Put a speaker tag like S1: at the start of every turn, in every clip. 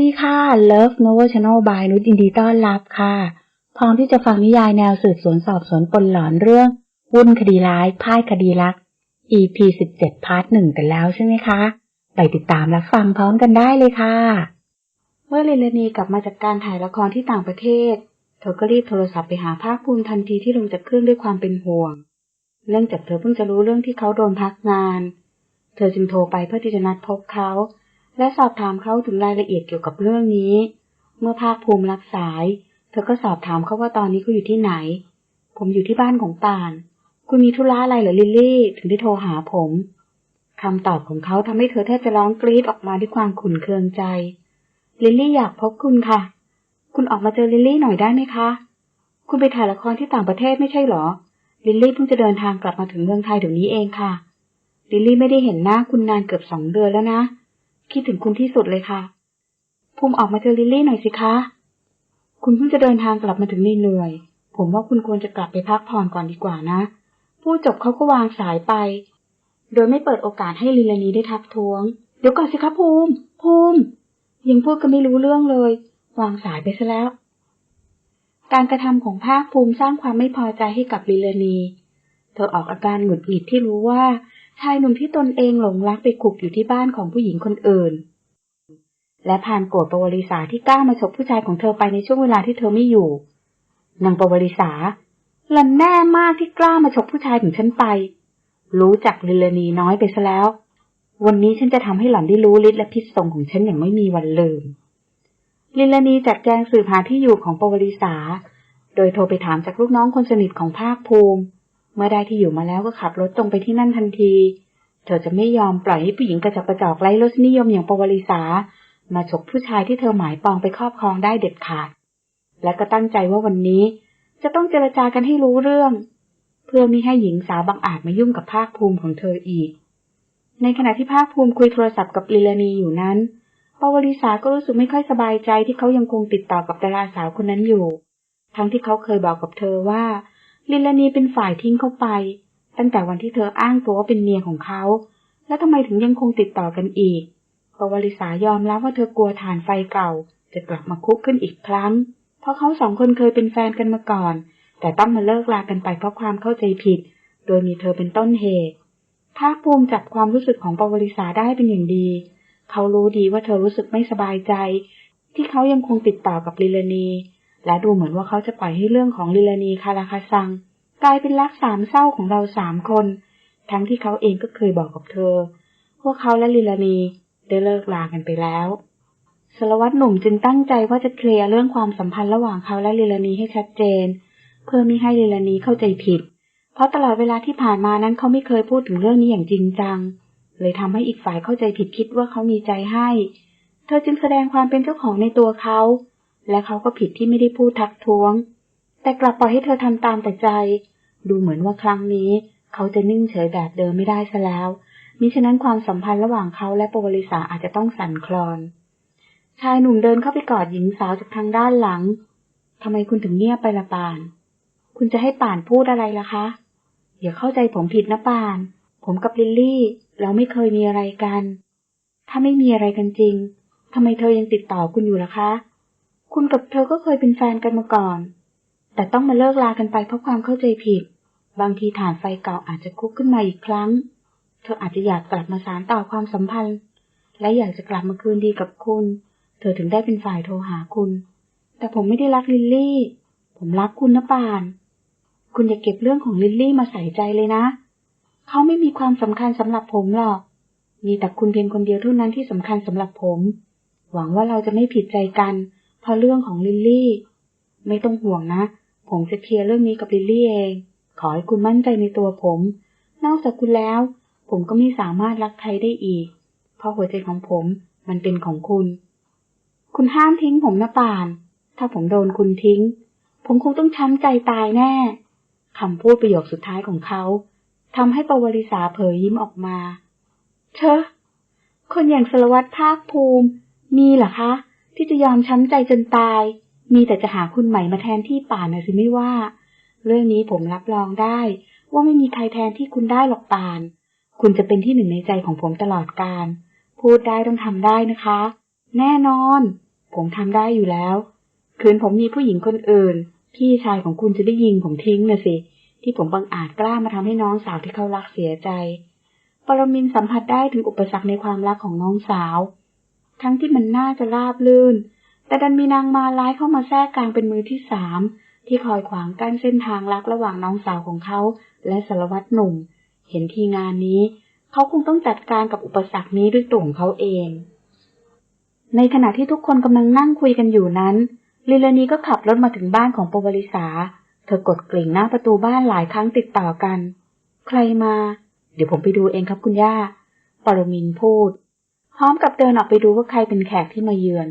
S1: ดีค่ะ Love Novel Channel by นุชยินดีต้อนรับค่ะ พร้อมที่จะฟังนิยายแนวสืบสวนสอบสวนปนหลอนเรื่องวุ่นคดีร้ายพ่ายคดีรัก EP 17 พาร์ทหนึ่งกันแล้วใช่ไหมคะ ไปติดตามรับฟังพร้อมกันได้เลยค่ะ เมื่อเรนนีกลับมาจากการถ่ายละครที่ต่างประเทศ เธอก็รีบโทรศัพท์ไปหาภาคภูมิทันทีที่ลงจากเครื่องด้วยความเป็นห่วง เนื่องจากเธอเพิ่งจะรู้เรื่องที่เขาโดนพักงาน เธอจึงโทรไปเพื่อที่จะนัดพบเขา และสอบถามเขาถึงรายละเอียดเกี่ยวกับเรื่องนี้ เมื่อภาคภูมิรับสาย เธอก็สอบถามเขาว่าตอนนี้เขาอยู่ที่ไหน ผมอยู่ที่บ้านของป่าน คุณมีธุระอะไรเหรอลิลลี่ ถึงได้โทรหาผมคำตอบของเขาทำให้เธอแทบจะร้องกรีดออกมาด้วยความขุ่นเคืองใจ ลิลลี่อยากพบคุณค่ะ คุณออกมาเจอลิลลี่หน่อยได้ไหมคะ คุณไปถ่ายละครที่ต่างประเทศไม่ใช่เหรอ ลิลลี่เพิ่งจะเดินทางกลับมาถึงเมืองไทยเดี๋ยวนี้เองค่ะ ลิลลี่ไม่ได้เห็นหน้าคุณนานเกือบสองเดือนแล้วนะ คิดถึงคุณที่สุดเลยค่ะ ภูมิออกมาเจอลิลลี่หน่อยสิคะ คุณเพิ่งจะเดินทางกลับมาถึงเหนื่อย ผมว่าคุณควรจะกลับไปพักผ่อนก่อนดีกว่านะพูดจบเขาก็วางสายไป โดยไม่เปิดโอกาสให้ลิลานีได้ทักท้วง เดี๋ยวก่อนสิคะภูมิ ภูมิ ยังพูดก็ไม่รู้เรื่องเลย วางสายไปซะแล้ว การกระทำของภาคภูมิสร้างความไม่พอใจให้กับลิลานี เธอออกอาการหงุดหงิดที่รู้ว่า ชายหนุ่มที่ตนเองหลงรักไปขุกอยู่ที่บ้านของผู้หญิงคนอื่น และผ่านโกรธปวริษาที่กล้ามาฉกผู้ชายของเธอไปในช่วงเวลาที่เธอไม่อยู่นางปวริษาหลันแน่มากที่กล้ามาฉกผู้ชายของฉันไป รู้จักลิลานีน้อยไปซะแล้ว วันนี้ฉันจะทำให้หล่อนได้รู้ฤทธิ์และพิษสงของฉันอย่างไม่มีวันลืมลิลานีจัดแจงสืบหาที่อยู่ของปวริษา โดยโทรไปถามจากลูกน้องคนสนิทของภาคภูมิ เมื่อได้ที่อยู่มาแล้วก็ขับรถตรงไปที่นั่นทันที เธอจะไม่ยอมปล่อยให้ผู้หญิงกระจอกกระจอกไร้รสนิยมอย่างปวริษามาฉกผู้ชายที่เธอหมายปองไปครอบครองได้เด็ดขาด และก็ตั้งใจว่าวันนี้จะต้องเจรจากันให้รู้เรื่อง เพื่อมิให้หญิงสาวบางอาจมายุ่งกับภาคภูมิของเธออีก ในขณะที่ภาคภูมิคุยโทรศัพท์กับลิลานีอยู่นั้นปวริษาก็รู้สึกไม่ค่อยสบายใจที่เขายังคงติดต่อกับดาราสาวคนนั้นอยู่ ทั้งที่เขาเคยบอกกับเธอว่า ลิลานีเป็นฝ่ายทิ้งเขาไป ตั้งแต่วันที่เธออ้างตัวว่าเป็นเมียของเขา แล้วทำไมถึงยังคงติดต่อกันอีกปวริษายอมรับว่าเธอกลัวฐานไฟเก่า จะกลับมาคุกขึ้นอีกครั้ง เพราะเขาสองคนเคยเป็นแฟนกันมาก่อน แต่ต้องมาเลิกลากันไปเพราะความเข้าใจผิด โดยมีเธอเป็นต้นเหตุภาคภูมิจับความรู้สึกของปวริษาได้เป็นอย่างดี เขารู้ดีว่าเธอรู้สึกไม่สบายใจ ที่เขายังคงติดต่อกับลิลานี และดูเหมือนว่าเขาจะปล่อยให้เรื่องของลิลานีคาราคาซัง กลายเป็นรักสามเศร้าของเราสามคน ทั้งที่เขาเองก็เคยบอกกับเธอ ว่าเขาและลิลานีได้เลิกลากันไปแล้วสารวัตรหนุ่มจึงตั้งใจว่าจะเคลียร์เรื่องความสัมพันธ์ระหว่างเขาและลิลานีให้ชัดเจน เพื่อไม่ให้ลิลานีเข้าใจผิด เพราะตลอดเวลาที่ผ่านมานั้นเขาไม่เคยพูดถึงเรื่องนี้อย่างจริงจัง เลยทำให้อีกฝ่ายเข้าใจผิดคิดว่าเขามีใจให้ เธอจึงแสดงความเป็นเจ้าของในตัวเขา และเขาก็ผิดที่ไม่ได้พูดทักท้วง แต่กลับปล่อยให้เธอทำตามแต่ใจ ดูเหมือนว่าครั้งนี้ เขาจะนิ่งเฉยแบบเดิมไม่ได้ซะแล้วมิฉะนั้นความสัมพันธ์ระหว่างเขาและปวริษาอาจจะต้องสั่นคลอน ชายหนุ่มเดินเข้าไปกอดหญิงสาวจากทางด้านหลังทำไมคุณถึงเงียบไปละปาน คุณจะให้ป่านพูดอะไรล่ะคะอย่าเข้าใจผมผิดนะป่าน ผมกับลิลลี่ เราไม่เคยมีอะไรกัน ถ้าไม่มีอะไรกันจริงทำไมเธอยังติดต่อคุณอยู่ล่ะคะ คุณกับเธอก็เคยเป็นแฟนกันมาก่อน แต่ต้องมาเลิกลากันไปเพราะความเข้าใจผิด บางทีฐานไฟเก่าอาจจะคุกขึ้นมาอีกครั้ง เธออาจจะอยากกลับมาสานต่อความสัมพันธ์ และอยากจะกลับมาคืนดีกับคุณ เธอถึงได้เป็นฝ่ายโทรหาคุณ แต่ผมไม่ได้รักลิลลี่ ผมรักคุณนะปาน คุณอย่าเก็บเรื่องของลิลลี่มาใส่ใจเลยนะ เขาไม่มีความสำคัญสำหรับผมหรอก มีแต่คุณเพียงคนเดียวเท่านั้นที่สำคัญสำหรับผม หวังว่าเราจะไม่ผิดใจกัน พราะเรื่องของลิลลี่ ไม่ต้องห่วงนะ ผมจะเคลียร์เรื่องนี้กับลิลลี่เอง ขอให้คุณมั่นใจในตัวผม นอกจากคุณแล้ว ผมก็ไม่สามารถรักใครได้อีก เพราะหัวใจของผมมันเป็นของคุณ คุณห้ามทิ้งผมนะป่าน ถ้าผมโดนคุณทิ้ง ผมคงต้องช้ำใจตายแน่คำพูดประโยคสุดท้ายของเขาทำให้ปวริษาเผยยิ้มออกมาเชอะคนอย่างสารวัตรภาคภูมิ มีเหรอคะ ที่จะยอมช้ำใจจนตาย มีแต่จะหาคุณใหม่มาแทนที่ป่านะสิไม่ว่า เรื่องนี้ผมรับรองได้ ว่าไม่มีใครแทนที่คุณได้หรอกป่าน คุณจะเป็นที่หนึ่งในใจของผมตลอดกาลพูดได้ต้องทำได้นะคะ แน่นอน ผมทำได้อยู่แล้ว คืนผมมีผู้หญิงคนอื่น พี่ชายของคุณจะได้ยิงผมทิ้งนะสิ ที่ผมบังอาจกล้ามาทำให้น้องสาวที่เขารักเสียใจปรมินสัมผัสได้ถึงอุปสรรคในความรักของน้องสาว ทั้งที่มันน่าจะราบลื่น แต่ดันมีนางมาร้ายเข้ามาแทรกกลางเป็นมือที่สามที่คอยขวางกั้นเส้นทางรักระหว่างน้องสาวของเขา และสารวัตรหนุ่ม เห็นทีงานนี้ เขาคงต้องจัดการกับอุปสรรคนี้ด้วยตัวของเขาเอง ในขณะที่ทุกคนกำลังนั่งคุยกันอยู่นั้นลิลานีก็ขับรถมาถึงบ้านของปวริษา เธอกดกริ่งหน้าประตูบ้านหลายครั้งติดต่อกัน ใครมา เดี๋ยวผมไปดูเองครับคุณย่า ปรมินพูด พร้อมกับเดินออกไปดูว่าใครเป็นแขกที่มาเยือน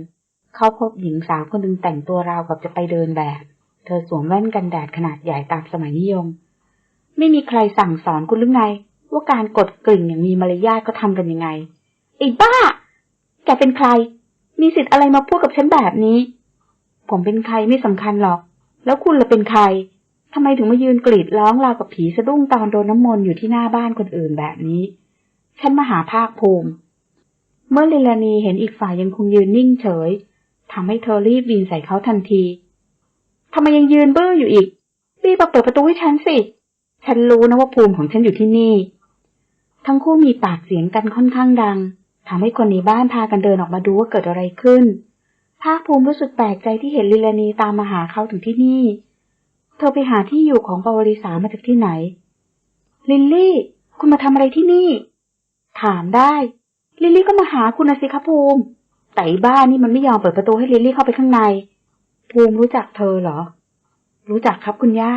S1: เขาพบหญิงสาวคนหนึ่งแต่งตัวราวกับจะไปเดินแบบ เธอสวมแว่นกันแดดขนาดใหญ่ตามสมัยนิยม ไม่มีใครสั่งสอนคุณหรือไง ว่าการกดกริ่งอย่างมีมารยาทก็ทำกันยังไงไอ้บ้า แกเป็นใคร มีสิทธิ์อะไรมาพูดกับฉันแบบนี้ ผมเป็นใครไม่สำคัญหรอก แล้วคุณล่ะเป็นใครทำไมถึงมายืนกรีดร้องราวกับผีสะดุ้งตอนโดนน้ำมนต์อยู่ที่หน้าบ้านคนอื่นแบบนี้ ฉันมาหาภาคภูมิ เมื่อเลลานีเห็นอีกฝ่ายยังคงยืนนิ่งเฉยทำให้เธอรีบวีนใส่เขาทันทีทำไมยังยืนเบื้ออยู่อีก รีบมาเปิดประตูให้ฉันสิ ฉันรู้นะว่าภูมิของฉันอยู่ที่นี่ ทั้งคู่มีปากเสียงกันค่อนข้างดังทำให้คนในบ้านพากันเดินออกมาดูว่าเกิดอะไรขึ้น ภาคภูมิรู้สึกแปลกใจที่เห็นลิลานีตามมาหาเขาถึงที่นี่ เธอไปหาที่อยู่ของปวริสามาจากที่ไหน ลิลลี่ คุณมาทำอะไรที่นี่ ถามได้ ลิลลี่ก็มาหาคุณนะสิคะภูมิ แต่บ้านนี่มันไม่ยอมเปิดประตูให้ลิลลี่เข้าไปข้างใน ภูมิรู้จักเธอเหรอ รู้จักครับคุณย่า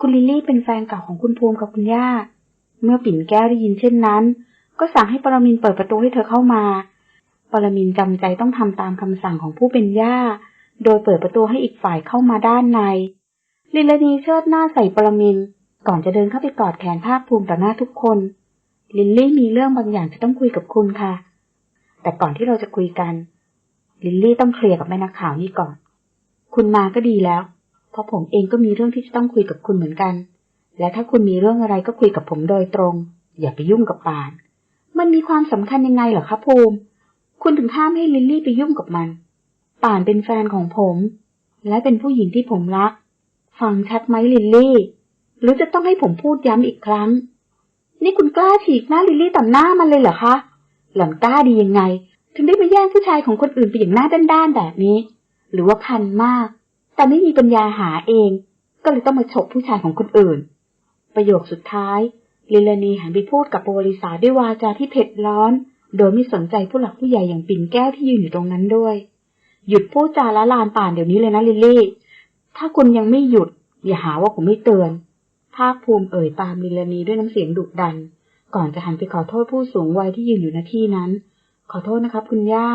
S1: คุณลิลลี่เป็นแฟนเก่าของคุณภูมิกับคุณย่า เมื่อปิ่นแก้วได้ยินเช่นนั้น ก็สั่งให้ปรมินเปิดประตูให้เธอเข้ามา ปรมินจำใจต้องทำตามคำสั่งของผู้เป็นย่า โดยเปิดประตูให้อีกฝ่ายเข้ามาด้านใน ลิลานีเชิดหน้าใส่ปรมิน ก่อนจะเดินเข้าไปกอดแขนภาคภูมิต่อหน้าทุกคน ลิลลี่มีเรื่องบางอย่างจะต้องคุยกับคุณค่ะ แต่ก่อนที่เราจะคุยกัน ลิลลี่ต้องเคลียร์กับแม่นักข่าวนี่ก่อน คุณมาก็ดีแล้ว เพราะผมเองก็มีเรื่องที่จะต้องคุยกับคุณเหมือนกัน และถ้าคุณมีเรื่องอะไรก็คุยกับผมโดยตรง อย่าไปยุ่งกับปาน มันมีความสำคัญยังไงเหรอคะภูมิ คุณถึงห้ามให้ลิลลี่ไปยุ่งกับมัน ป่านเป็นแฟนของผม และเป็นผู้หญิงที่ผมรัก ฟังชัดไหมลิลลี่ หรือจะต้องให้ผมพูดย้ำอีกครั้ง นี่คุณกล้าฉีกหน้าลิลลี่ต่อหน้ามันเลยเหรอคะ หล่อนกล้าดียังไง ถึงได้มาแย่งผู้ชายของคนอื่นไปอย่างหน้าด้านๆแบบนี้ หรือว่าคันมาก แต่ไม่มีปัญญาหาเอง ก็เลยต้องมาฉกผู้ชายของคนอื่น ประโยคสุดท้ายลิลานีหันไปพูดกับปวริสาด้วยวาจาที่เผ็ดร้อน โดยไม่สนใจผู้หลักผู้ใหญ่อย่างปิ่นแก้วที่ยืนอยู่ตรงนั้นด้วย หยุดพูดจาละลานป่านเดี๋ยวนี้เลยนะลิลลี่ ถ้าคุณยังไม่หยุด อย่าหาว่าผมไม่เตือน ภาคภูมิเอ่ยตามลิลานีด้วยน้ำเสียงดุดัน ก่อนจะหันไปขอโทษผู้สูงวัยที่ยืนอยู่ณที่นั้น ขอโทษนะครับคุณย่า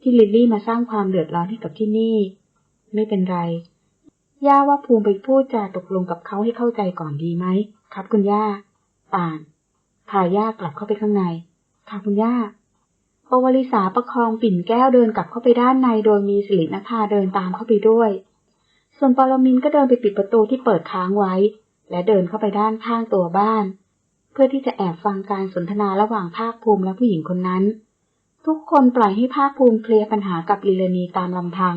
S1: ที่ลิลลี่มาสร้างความเดือดร้อนให้กับที่นี่ ไม่เป็นไร ย่าว่าภูมิไปพูดจาตกลงกับเขาให้เข้าใจก่อนดีไหมครับคุณย่าป่านพาย่ากลับเข้าไปข้างในค่ะคุณย่าปวริสาประคองปิ่นแก้วเดินกลับเข้าไปด้านในโดยมีสิรินภาเดินตามเข้าไปด้วย ส่วนปรมินก็เดินไปปิดประตูที่เปิดค้างไว้ และเดินเข้าไปด้านข้างตัวบ้าน เพื่อที่จะแอบฟังการสนทนาระหว่างภาคภูมิและผู้หญิงคนนั้น ทุกคนปล่อยให้ภาคภูมิเคลียร์ปัญหากับลิลานีตามลำพัง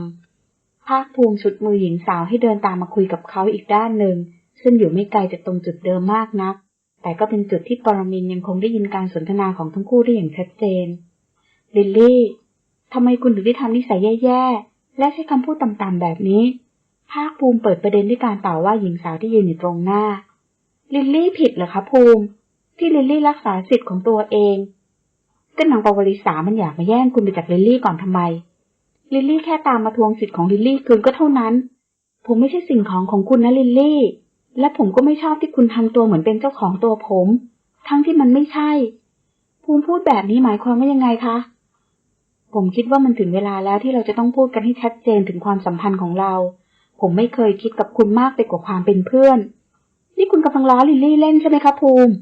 S1: ภาคภูมิฉุดมือหญิงสาวให้เดินตามมาคุยกับเขาอีกด้านหนึ่ง ซึ่งอยู่ไม่ไกลจากตรงจุดเดิมมากนัก แต่ก็เป็นจุดที่ปรมินยังคงได้ยินการสนทนาของทั้งคู่ได้อย่างชัดเจนลิลลี่ทำไมคุณถึงได้ทำนิสัยแย่ๆและใช้คำพูดต่ำๆแบบนี้ ภาคภูมิเปิดประเด็นด้วยการต่อว่าหญิงสาวที่ยืนอยู่ตรงหน้า ลิลลี่ผิดเหรอคะภูมิ ที่ลิลลี่รักษาสิทธิ์ของตัวเองก็นางปวริสามันอยากมาแย่งคุณไปจากลิลลี่ก่อนทำไม ลิลลี่แค่ตามมาทวงสิทธิ์ของลิลลี่คืนก็เท่านั้น ผมไม่ใช่สิ่งของของคุณนะลิลลี่ และผมก็ไม่ชอบที่คุณทำตัวเหมือนเป็นเจ้าของตัวผม ทั้งที่มันไม่ใช่ ภูมิพูดแบบนี้หมายความว่ายังไงคะ ผมคิดว่ามันถึงเวลาแล้วที่เราจะต้องพูดกันให้ชัดเจนถึงความสัมพันธ์ของเรา ผมไม่เคยคิดกับคุณมากไปกว่าความเป็นเพื่อน นี่คุณกำลังล้อลิลลี่เล่นใช่ไหมคะภูมิ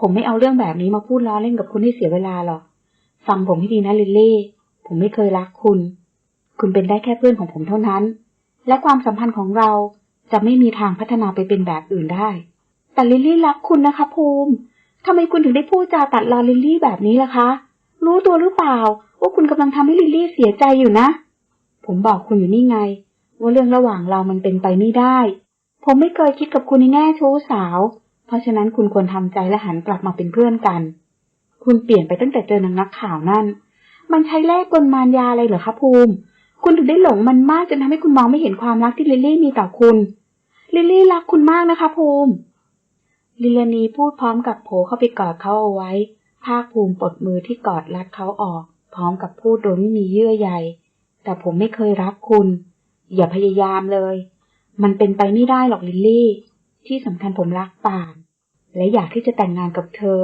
S1: ผมไม่เอาเรื่องแบบนี้มาพูดล้อเล่นกับคุณให้เสียเวลาหรอก ฟังผมให้ดีนะลิลลี่ ผมไม่เคยรักคุณ คุณเป็นได้แค่เพื่อนของผมเท่านั้น และความสัมพันธ์ของเราจะไม่มีทางพัฒนาไปเป็นแบบอื่นได้ แต่ลิลลี่รักคุณนะคะ ภูมิทำไมคุณถึงได้พูดจาตัดรอลิลลี่แบบนี้ล่ะคะ รู้ตัวหรือเปล่า ว่าคุณกำลังทำให้ลิลลี่เสียใจอยู่นะ ผมบอกคุณอยู่นี่ไง ว่าเรื่องระหว่างเรามันเป็นไปไม่ได้ ผมไม่เคยคิดกับคุณในแง่ชู้สาว เพราะฉะนั้นคุณควรทำใจและหันกลับมาเป็นเพื่อนกัน คุณเปลี่ยนไปตั้งแต่เจอนางนักข่าวนั่น มันใช้แลกกลมารยาอะไรเหรอคะภูมิ คุณถึงได้หลงมันมากจนทำให้คุณมองไม่เห็นความรักที่ลิลลี่มีต่อคุณ ลิลลี่รักคุณมากนะคะ ภูมิ ลิลานีพูดพร้อมกับโผเข้าไปกอดเขาเอาไว้ ภาคภูมิปลดมือที่กอดรัดเขาออก พร้อมกับพูดโดยไม่มีเยื่อใยแต่ผมไม่เคยรักคุณ อย่าพยายามเลย มันเป็นไปไม่ได้หรอกลิลลี่ ที่สำคัญผมรักป่าน และอยากที่จะแต่งงานกับเธอ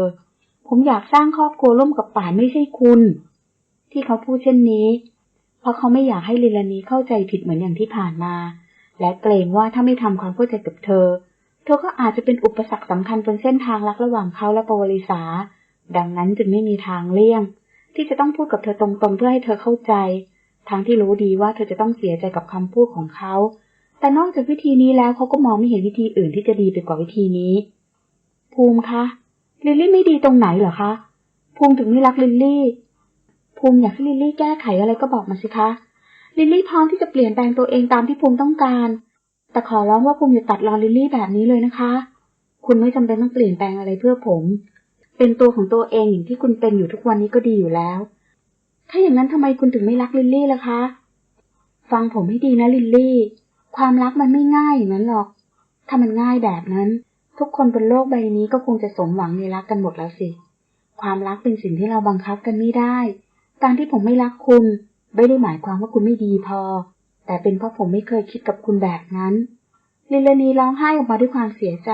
S1: ผมอยากสร้างครอบครัวร่วมกับป่านไม่ใช่คุณ ที่เขาพูดเช่นนี้ เพราะเขาไม่อยากให้ลิลานีเข้าใจผิดเหมือนอย่างที่ผ่านมา และเกรงว่าถ้าไม่ทำความเข้าใจกับเธอ เธอก็อาจจะเป็นอุปสรรคสำคัญบนเส้นทางรักระหว่างเขาและปวลิสาดังนั้นจึงไม่มีทางเลี่ยง ที่จะต้องพูดกับเธอตรงๆเพื่อให้เธอเข้าใจ ทั้งที่รู้ดีว่าเธอจะต้องเสียใจกับคำพูดของเขา แต่นอกจากวิธีนี้แล้วเขาก็มองไม่เห็นวิธีอื่นที่จะดีไปกว่าวิธีนี้ ภูมิคะ ลิลลี่ไม่ดีตรงไหนเหรอคะ ภูมิถึงไม่รักลิลลี่ ภูมิอยากให้ลิลลี่แก้ไขอะไรก็บอกมาสิคะ ลิลลี่พร้อมที่จะเปลี่ยนแปลงตัวเองตามที่ภูมิต้องการ แต่ขอร้องว่าภูมิอย่าตัดรอนลิลลี่แบบนี้เลยนะคะ คุณไม่จำเป็นต้องเปลี่ยนแปลงอะไรเพื่อผม เป็นตัวของตัวเองอย่างที่คุณเป็นอยู่ทุกวันนี้ก็ดีอยู่แล้ว ถ้าอย่างนั้นทำไมคุณถึงไม่รักลิลลี่ล่ะคะ ฟังผมให้ดีนะลิลลี่ ความรักมันไม่ง่ายอย่างนั้นหรอก ถ้ามันง่ายแบบนั้น ทุกคนบนโลกใบนี้ก็คงจะสมหวังในรักกันหมดแล้วสิ ความรักเป็นสิ่งที่เราบังคับกันไม่ได้ การที่ผมไม่รักคุณ ไม่ได้หมายความว่าคุณไม่ดีพอ แต่เป็นเพราะผมไม่เคยคิดกับคุณแบบนั้น ลิลานีร้องไห้ออกมาด้วยความเสียใจ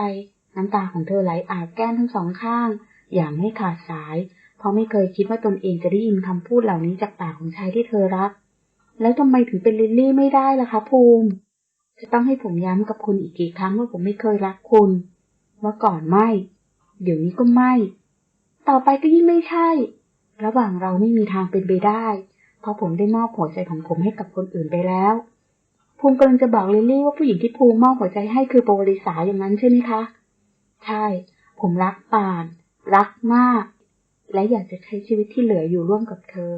S1: น้ำตาของเธอไหลอาบแก้มทั้งสองข้าง อย่างไม่ขาดสาย ราะไม่เคยคิดว่าตนเองจะได้ยินคำพูดเหล่านี้จากปากของชายที่เธอรัก แล้วทำไมถึงเป็นลิลลี่ไม่ได้ล่ะคะภูมิ จะต้องให้ผมย้ำกับคุณอีกกี่ครั้งว่าผมไม่เคยรักคุณ ว่าก่อนไม่ เดี๋ยวนี้ก็ไม่ ต่อไปก็ยิ่งไม่ใช่ ระหว่างเราไม่มีทางเป็นไปได้ เพราะผมได้มอบหัวใจของผมให้กับคนอื่นไปแล้ว ภูมิกำลังจะบอกลิลลี่ว่าผู้หญิงที่ภูมิมอบหัวใจให้คือโปวลิสาอย่างนั้นใช่ไหมคะ ใช่ ผมรักปาน รักมาก และอยากจะใช้ชีวิตที่เหลืออยู่ร่วมกับเธอ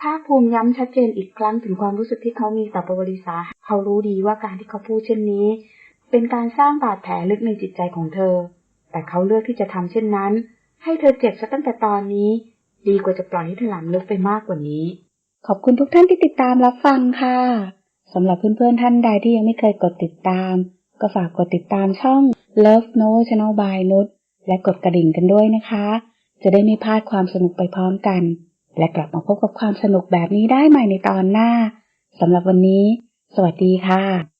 S1: ภาคภูมิย้ำชัดเจนอีกครั้งถึงความรู้สึกที่เขามีต่อปวลิสาเขารู้ดีว่าการที่เขาพูดเช่นนี้ เป็นการสร้างบาดแผลลึกในจิตใจของเธอ แต่เขาเลือกที่จะทำเช่นนั้น ให้เธอเจ็บซะตั้งแต่ตอนนี้ ดีกว่าจะปล่อยให้เธอหลามลึกไปมากกว่านี้ ขอบคุณทุกท่านที่ติดตามรับฟังค่ะสำหรับเพื่อนๆท่านใดที่ยังไม่เคยกดติดตาม ก็ฝากกดติดตามช่อง Love No Channel by นุชและกดกระดิ่งกันด้วยนะคะ จะได้ไม่พลาดความสนุกไปพร้อมกัน และกลับมาพบกับความสนุกแบบนี้ได้ใหม่ในตอนหน้าสำหรับวันนี้ สวัสดีค่ะ